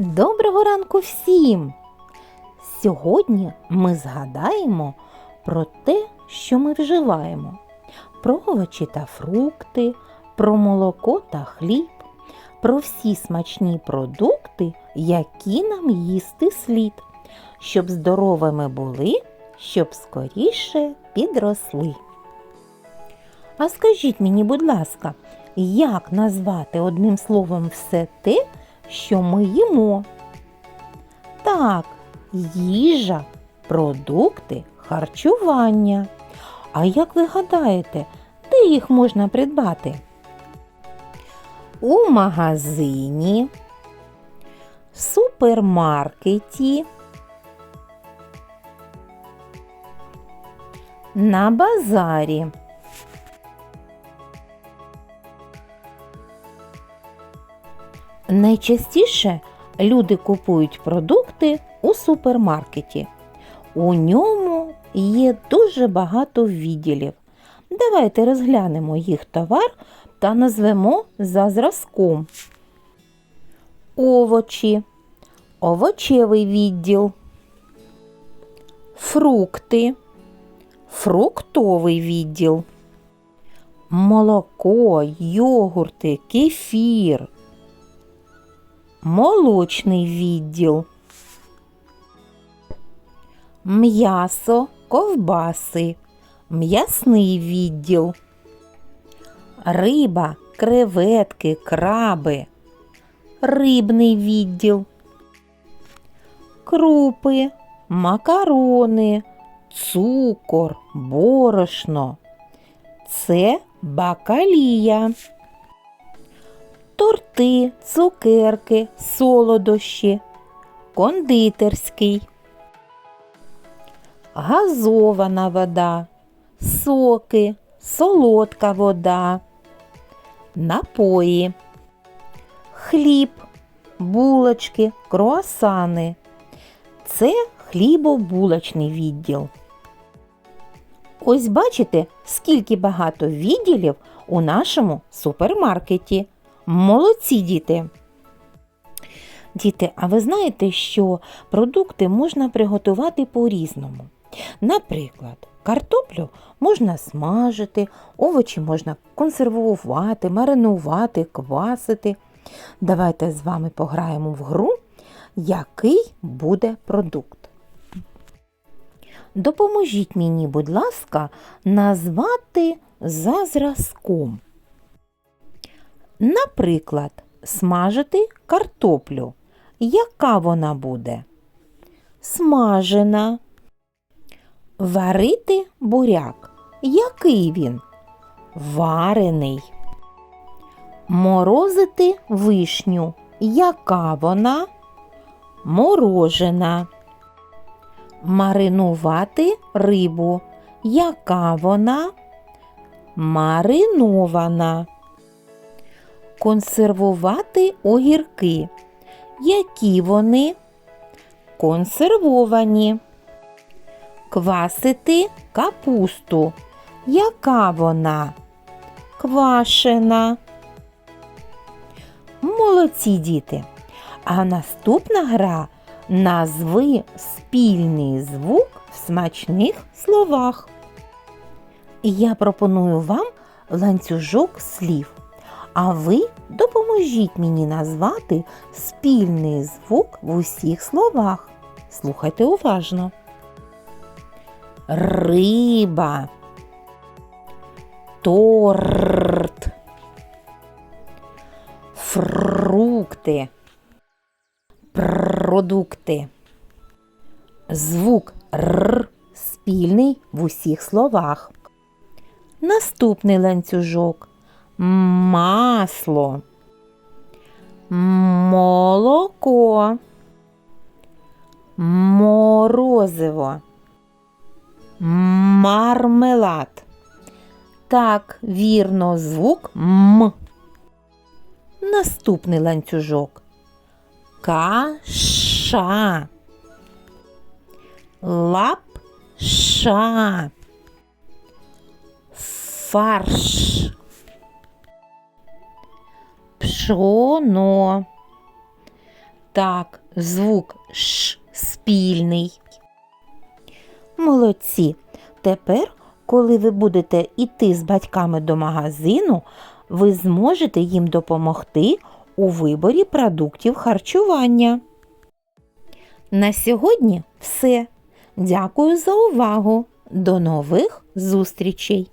Доброго ранку всім! Сьогодні ми згадаємо про те, що ми вживаємо: про овочі та фрукти, про молоко та хліб, про всі смачні продукти, які нам їсти слід, щоб здоровими були, щоб скоріше підросли. А скажіть мені, будь ласка, як назвати одним словом все те, що ми їмо? Так, їжа, продукти, харчування. А як ви гадаєте, де їх можна придбати? У магазині, в супермаркеті, на базарі. Найчастіше люди купують продукти у супермаркеті. У ньому є дуже багато відділів. Давайте розглянемо їх товар та назвемо за зразком. Овочі, овочевий відділ, фрукти, фруктовий відділ, молоко, йогурти, кефір молочний відділ, м'ясо, ковбаси, м'ясний відділ, риба, креветки, краби, рибний відділ, крупи, макарони, цукор, борошно. Це бакалія торти, цукерки, солодощі, кондитерський, газована вода, соки, солодка вода, напої, хліб, булочки, круасани. Це хлібобулочний відділ. Ось бачите, скільки багато відділів у нашому супермаркеті. Молодці діти! Діти, а ви знаєте, що продукти можна приготувати по-різному. Наприклад, картоплю можна смажити, овочі можна консервувати, маринувати, квасити. Давайте з вами пограємо в гру, який буде продукт. Допоможіть мені, будь ласка, назвати за зразком. Наприклад, смажити картоплю. Яка вона буде? Смажена. Варити буряк. Який він? Варений. Морозити вишню. Яка вона? Морожена. Маринувати рибу. Яка вона? Маринована. Консервувати огірки. Які вони? Консервовані. Квасити капусту. Яка вона? Квашена. Молодці діти. А наступна гра назви спільний звук в смачних словах. Я пропоную вам ланцюжок слів. А ви допоможіть мені назвати спільний звук в усіх словах. Слухайте уважно. Риба. Торт. Фрукти. Продукти. Звук Р спільний в усіх словах. Наступний ланцюжок масло, молоко, морозиво, мармелад. Так, вірно, звук М. Наступний ланцюжок. Каша. Лапша. Фарш. Пшоно. Так, звук Ш спільний. Молодці. Тепер, коли ви будете йти з батьками до магазину, ви зможете їм допомогти у виборі продуктів харчування. На сьогодні все. Дякую за увагу. До нових зустрічей!